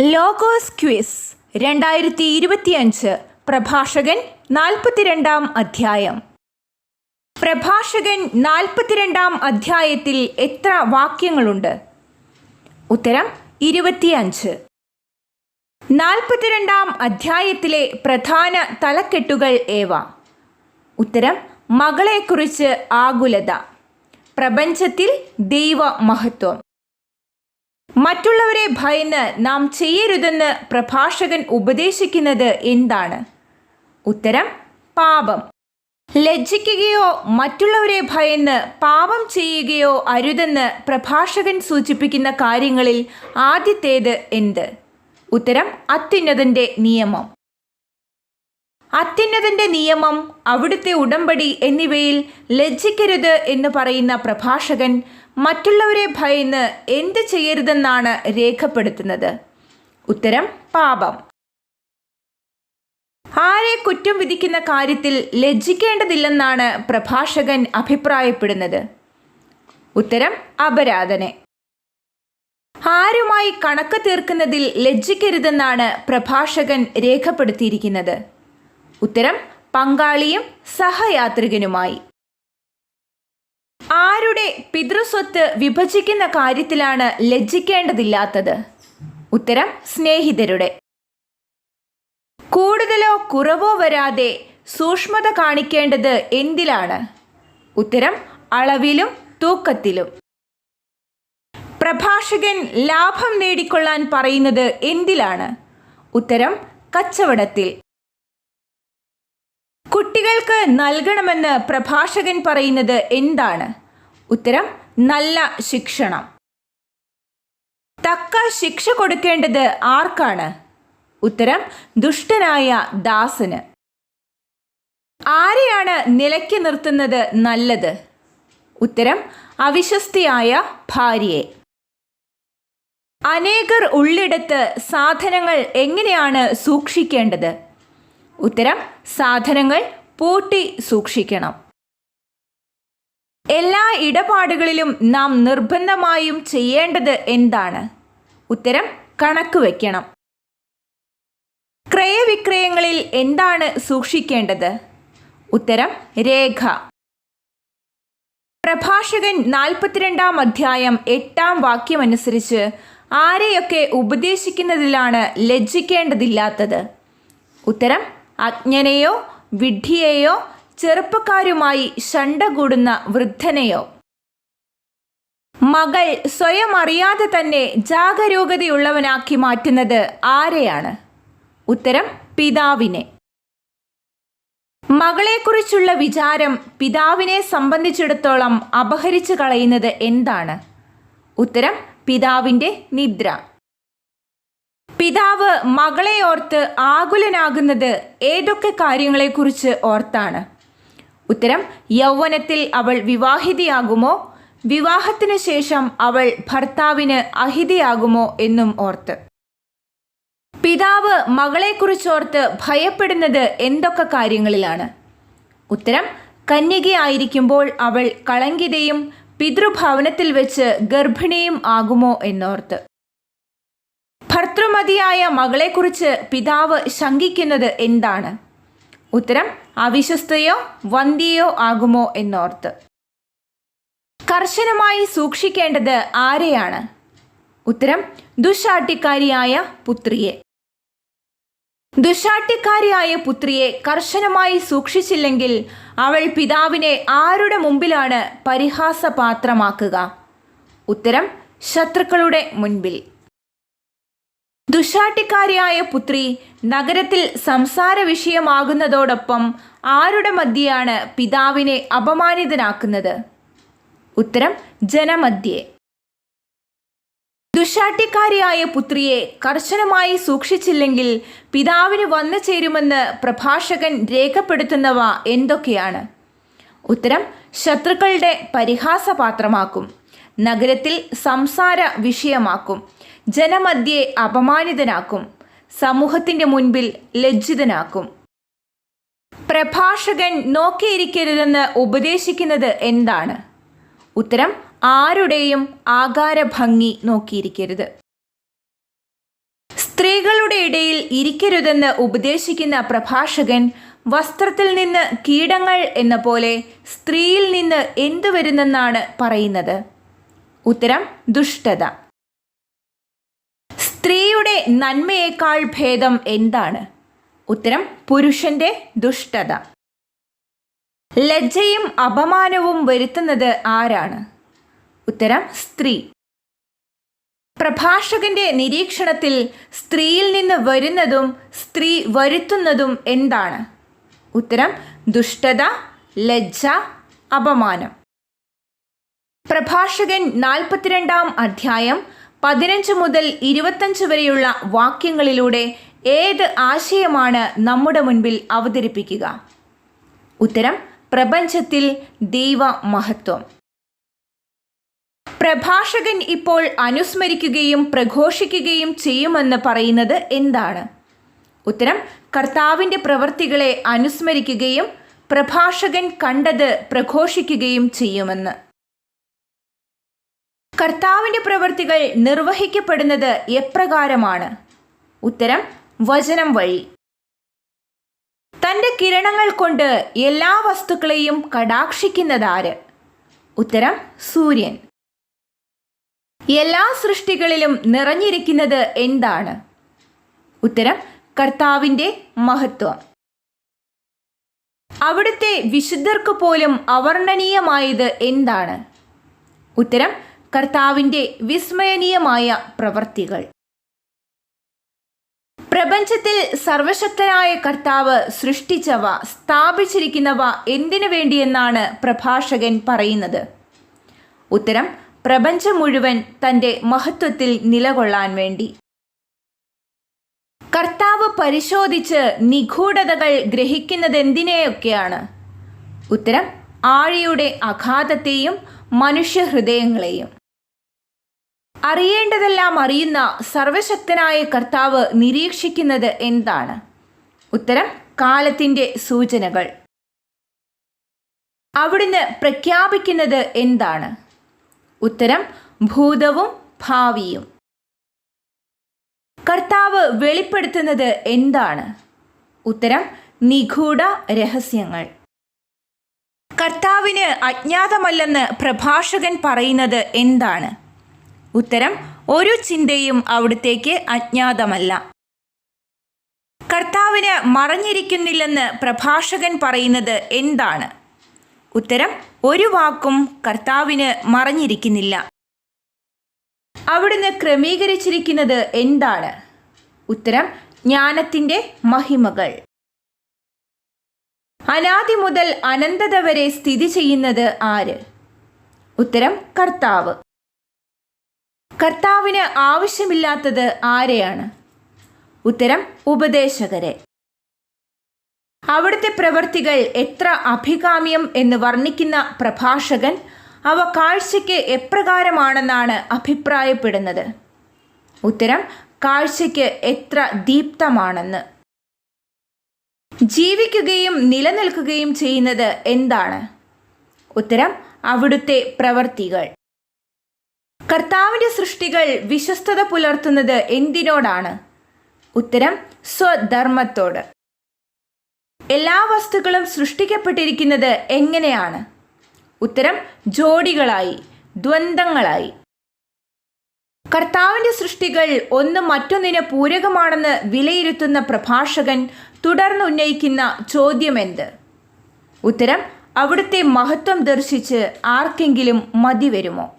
Logos quiz രണ്ടായിരത്തി ഇരുപത്തിയഞ്ച് പ്രഭാഷകൻ നാൽപ്പത്തിരണ്ടാം അധ്യായം. പ്രഭാഷകൻ നാൽപ്പത്തിരണ്ടാം അധ്യായത്തിൽ എത്ര വാക്യങ്ങളുണ്ട്? ഉത്തരം ഇരുപത്തിയഞ്ച്. നാൽപ്പത്തിരണ്ടാം അധ്യായത്തിലെ പ്രധാന തലക്കെട്ടുകൾ ഏവ? ഉത്തരം മകളെക്കുറിച്ച് ആകുലത. പ്രപഞ്ചത്തിൽ ദൈവ മഹത്വം മറ്റുള്ളവരെ ഭയന്ന് നാം ചെയ്യരുതെന്ന് പ്രഭാഷകൻ ഉപദേശിക്കുന്നത് എന്താണ്? ഉത്തരം പാപം. ലജ്ജിക്കുകയോ മറ്റുള്ളവരെ ഭയന്ന് പാപം ചെയ്യുകയോ അരുതെന്ന് പ്രഭാഷകൻ സൂചിപ്പിക്കുന്ന കാര്യങ്ങളിൽ ആദ്യത്തേത് എന്ത്? ഉത്തരം അത്യുന്നതന്റെ നിയമം. അത്യുന്നതന്റെ നിയമം അവിടുത്തെ ഉടമ്പടി എന്നിവയിൽ ലജ്ജിക്കരുത് എന്ന് പറയുന്ന പ്രഭാഷകൻ മറ്റുള്ളവരെ ഭയന്ന് എന്ത് ചെയ്യരുതെന്നാണ് രേഖപ്പെടുത്തുന്നത്. ഉത്തരം പാപം. ആരെ കുറ്റം വിധിക്കുന്ന കാര്യത്തിൽ ലജ്ജിക്കേണ്ടതില്ലെന്നാണ് പ്രഭാഷകൻ അഭിപ്രായപ്പെടുന്നത്. ഉത്തരം അപരാധനെ. ആരുമായി കണക്ക് തീർക്കുന്നതിൽ ലജ്ജിക്കരുതെന്നാണ് പ്രഭാഷകൻ രേഖപ്പെടുത്തിയിരിക്കുന്നത്. ഉത്തരം പങ്കാളിയും സഹയാത്രികനുമായി. ആരുടെ പിതൃസ്വത്ത് വിഭജിക്കുന്ന കാര്യത്തിലാണ് ലജ്ജിക്കേണ്ടതില്ലാത്തത്? ഉത്തരം സ്നേഹിതരുടെ. കൂടുതലോ കുറവോ വരാതെ സൂക്ഷ്മത കാണിക്കേണ്ടത് എന്തിലാണ്? ഉത്തരം അളവിലും തൂക്കത്തിലും. പ്രഭാഷകൻ ലാഭം നേടിക്കൊള്ളാൻ പറയുന്നത് എന്തിലാണ്? ഉത്തരം കച്ചവടത്തിൽ. കുട്ടികൾക്ക് നൽകണമെന്ന് പ്രഭാഷകൻ പറയുന്നത് എന്താണ്? ഉത്തരം നല്ല ശിക്ഷണം. തക്ക ശിക്ഷ കൊടുക്കേണ്ടത് ആർക്കാണ്? ഉത്തരം ദുഷ്ടനായ ദാസന്. ആരെയാണ് നിലയ്ക്ക് നിർത്തുന്നത് നല്ലത്? ഉത്തരം അവിശ്വസ്തിയായ ഭാര്യയെ. അനേകർ ഉള്ളിടത്ത് സാധനങ്ങൾ എങ്ങനെയാണ് സൂക്ഷിക്കേണ്ടത്? ഉത്തരം സാധനങ്ങൾ പൂട്ടി സൂക്ഷിക്കണം. എല്ലാ ഇടപാടുകളിലും നാം നിർബന്ധമായും ചെയ്യേണ്ടത് എന്താണ്? ഉത്തരം കണക്ക് വയ്ക്കണം ക്രയവിക്രയങ്ങളിൽ എന്താണ് സൂക്ഷിക്കേണ്ടത്? ഉത്തരം രേഖ. പ്രഭാഷകൻ നാൽപ്പത്തിരണ്ടാം അധ്യായം എട്ടാം വാക്യമനുസരിച്ച് ആരെയൊക്കെ ഉപദേശിക്കുന്നതിലാണ് ലജ്ജിക്കേണ്ടതില്ലാത്തത്? ഉത്തരം അജ്ഞനെയോ വിഡ്ഢിയെയോ ചെറുപ്പക്കാരുമായി ശണ്ട കൂടുന്ന വൃദ്ധനെയോ? മകൾ സ്വയം അറിയാതെ തന്നെ ജാഗരൂകതയുള്ളവനാക്കി മാറ്റുന്നത് ആരെയാണ്? ഉത്തരം പിതാവിനെ. മകളെക്കുറിച്ചുള്ള വിചാരം പിതാവിനെ സംബന്ധിച്ചിടത്തോളം അപഹരിച്ചു കളയുന്നത് എന്താണ്? ഉത്തരം പിതാവിന്റെ നിദ്ര. പിതാവ് മകളെ ഓർത്ത് ആകുലനാകുന്നത് ഏതൊക്കെ കാര്യങ്ങളെക്കുറിച്ച് ഓർത്താണ്? ഉത്തരം യൗവനത്തിൽ അവൾ വിവാഹിതയാകുമോ? വിവാഹത്തിന് ശേഷം അവൾ ഭർത്താവിന് അഹിതയാകുമോ എന്നും ഓർത്ത്. പിതാവ് മകളെക്കുറിച്ചോർത്ത് ഭയപ്പെടുന്നത് എന്തൊക്കെ കാര്യങ്ങളിലാണ്? ഉത്തരം കന്യകയായിരിക്കുമ്പോൾ അവൾ കളങ്കിതയും പിതൃഭവനത്തിൽ വെച്ച് ഗർഭിണിയും ആകുമോ എന്നോർത്ത്. ഭർത്തൃമതിയായ മകളെക്കുറിച്ച് പിതാവ് ശങ്കിക്കുന്നത് എന്താണ്? ഉത്തരം അവിശ്വസ്തയോ വന്ധ്യയോ ആകുമോ എന്നോർത്ത്. കർശനമായി സൂക്ഷിക്കേണ്ടത് ആരെയാണ്? ഉത്തരം ദുശാട്ടിക്കാരിയായ പുത്രിയെ. ദുശാട്ടിക്കാരിയായ പുത്രിയെ കർശനമായി സൂക്ഷിച്ചില്ലെങ്കിൽ അവൾ പിതാവിനെ ആരുടെ മുമ്പിലാണ് പരിഹാസപാത്രമാക്കുക? ഉത്തരം ശത്രുക്കളുടെ മുൻപിൽ. ദുശാട്ടിക്കാരിയായ പുത്രി നഗരത്തിൽ സംസാര വിഷയമാകുന്നതോടൊപ്പം ആരുടെ മധ്യയാണ് പിതാവിനെ അപമാനിതനാക്കുന്നത്? ഉത്തരം ജനമധ്യേ. ദുശാട്ടിക്കാരിയായ പുത്രിയെ കർശനമായി സൂക്ഷിച്ചില്ലെങ്കിൽ പിതാവിന് വന്നു ചേരുമെന്ന് പ്രഭാഷകൻ രേഖപ്പെടുത്തുന്നവ എന്തൊക്കെയാണ്? ഉത്തരം ശത്രുക്കളുടെ പരിഹാസപാത്രമാക്കും. നഗരത്തിൽ സംസാര വിഷയമാക്കും. ജനമധ്യേ അപമാനിതനാക്കും. സമൂഹത്തിന്റെ മുൻപിൽ ലജ്ജിതനാക്കും. പ്രഭാഷകൻ നോക്കിയിരിക്കരുതെന്ന് ഉപദേശിക്കുന്നത് എന്താണ്? ഉത്തരം ആരുടെയും ആകാരഭംഗി നോക്കിയിരിക്കരുത്. സ്ത്രീകളുടെ ഇടയിൽ ഇരിക്കരുതെന്ന് ഉപദേശിക്കുന്ന പ്രഭാഷകൻ വസ്ത്രത്തിൽ നിന്ന് കീടങ്ങൾ എന്ന പോലെ സ്ത്രീയിൽ നിന്ന് എന്തു വരുന്നെന്നാണ് പറയുന്നത്? ഉത്തരം ദുഷ്ടത. സ്ത്രീയുടെ നന്മയേക്കാൾ ഭേദം എന്താണ്? ഉത്തരം പുരുഷന്റെ ദുഷ്ടത. ലജ്ജയും അപമാനവും വരുത്തുന്നത് ആരാണ്? ഉത്തരം സ്ത്രീ. പ്രഭാഷകന്റെ നിരീക്ഷണത്തിൽ സ്ത്രീയിൽ നിന്ന് വരുന്നതും സ്ത്രീ വരുത്തുന്നതും എന്താണ്? ഉത്തരം ദുഷ്ടത ലജ്ജ അപമാനം. പ്രഭാഷകൻ നാൽപ്പത്തിരണ്ടാം അധ്യായം പതിനഞ്ച് മുതൽ ഇരുപത്തഞ്ച് വരെയുള്ള വാക്യങ്ങളിലൂടെ ഏത് ആശയമാണ് നമ്മുടെ മുൻപിൽ അവതരിപ്പിക്കുക? ഉത്തരം പ്രപഞ്ചത്തിൽ ദൈവ മഹത്വം പ്രഭാഷകൻ ഇപ്പോൾ അനുസ്മരിക്കുകയും പ്രഘോഷിക്കുകയും ചെയ്യുമെന്ന് പറയുന്നത് എന്താണ്? ഉത്തരം കർത്താവിന്റെ പ്രവൃത്തികളെ അനുസ്മരിക്കുകയും പ്രഭാഷകൻ കണ്ടത് പ്രഘോഷിക്കുകയും ചെയ്യുമെന്ന്. കർത്താവിന്റെ പ്രവൃത്തികൾ നിർവഹിക്കപ്പെടുന്നത് എപ്രകാരമാണ്? ഉത്തരം വചനം വഴി. തന്റെ കിരണങ്ങൾ കൊണ്ട് എല്ലാ വസ്തുക്കളെയും കടാക്ഷിക്കുന്നതാര്? ഉത്തരം സൂര്യൻ. എല്ലാ സൃഷ്ടികളിലും നിറഞ്ഞിരിക്കുന്നത് എന്താണ്? ഉത്തരം കർത്താവിന്റെ മഹത്വം. അവിടുത്തെ വിശുദ്ധർക്ക് പോലും അവർണനീയമായത് എന്താണ്? ഉത്തരം കർത്താവിന്റെ വിസ്മയനീയമായ പ്രവർത്തികൾ. പ്രപഞ്ചത്തിൽ സർവശക്തനായ കർത്താവ് സൃഷ്ടിച്ചവ സ്ഥാപിച്ചിരിക്കുന്നവ എന്തിനു വേണ്ടിയെന്നാണ് പ്രഭാഷകൻ പറയുന്നത്. ഉത്തരം പ്രപഞ്ചം മുഴുവൻ തന്റെ മഹത്വത്തിൽ നിലകൊള്ളാൻ വേണ്ടി. കർത്താവ് പരിശോധിച്ച് നിഗൂഢതകൾ ഗ്രഹിക്കുന്നതെന്തിനെയൊക്കെയാണ്? ഉത്തരം ആഴിയുടെ അഗാധത്തെയും മനുഷ്യഹൃദയങ്ങളെയും അറിയേണ്ടതെല്ലാം അറിയുന്ന സർവശക്തനായ കർത്താവ് നിരീക്ഷിക്കുന്നത് എന്താണ്? ഉത്തരം കാലത്തിന്റെ സൂചനകൾ. അവിടുന്ന് പ്രഖ്യാപിക്കുന്നത് എന്താണ്? ഉത്തരം ഭൂതവും ഭാവിയും. കർത്താവ് വെളിപ്പെടുത്തുന്നത് എന്താണ്? ഉത്തരം നിഗൂഢ രഹസ്യങ്ങൾ. കർത്താവിന് അജ്ഞാതമല്ലെന്ന് പ്രഭാഷകൻ പറയുന്നത് എന്താണ്? ഉത്തരം ഒരു ചിന്തയും അവിടുത്തേക്ക് അജ്ഞാതമല്ല. കർത്താവിന് മറഞ്ഞിരിക്കുന്നില്ലെന്ന് പ്രഭാഷകൻ പറയുന്നത് എന്താണ്? ഉത്തരം ഒരു വാക്കും കർത്താവിന് മറഞ്ഞിരിക്കുന്നില്ല. അവിടുന്ന് ക്രമീകരിച്ചിരിക്കുന്നത് എന്താണ്? ഉത്തരം ജ്ഞാനത്തിന്റെ മഹിമകൾ. അനാദി മുതൽ അനന്തത വരെ സ്ഥിതി ചെയ്യുന്നത് ആര്? ഉത്തരം കർത്താവ്. കർത്താവിന് ആവശ്യമില്ലാത്തത് ആരെയാണ്? ഉത്തരം ഉപദേശകരെ. അവിടുത്തെ പ്രവർത്തികൾ എത്ര അഭികാമ്യം എന്ന് വർണിക്കുന്ന പ്രഭാഷകൻ അവ കാഴ്ചയ്ക്ക് എപ്രകാരമാണെന്നാണ് അഭിപ്രായപ്പെടുന്നത്. ഉത്തരം കാഴ്ചയ്ക്ക് എത്ര ദീപ്തമാണെന്ന്. ജീവിക്കുകയും നിലനിൽക്കുകയും ചെയ്യുന്നത് എന്താണ്? ഉത്തരം അവിടുത്തെ പ്രവർത്തികൾ. കർത്താവിന്റെ സൃഷ്ടികൾ വിശ്വസ്തത പുലർത്തുന്നത് എന്തിനോടാണ്? ഉത്തരം സ്വധർമ്മത്തോട്. എല്ലാ വസ്തുക്കളും സൃഷ്ടിക്കപ്പെട്ടിരിക്കുന്നത് എങ്ങനെയാണ്? ഉത്തരം ജോഡികളായി ദ്വന്ദ്ങ്ങളായി കർത്താവിന്റെ സൃഷ്ടികൾ ഒന്ന് മറ്റൊന്നിന് പൂരകമാണെന്ന് വിലയിരുത്തുന്ന പ്രഭാഷകൻ തുടർന്ന് ഉന്നയിക്കുന്ന ചോദ്യമെന്ത്? ഉത്തരം അവിടുത്തെ മഹത്വം ദർശിച്ച് ആർക്കെങ്കിലും മതി വരുമോ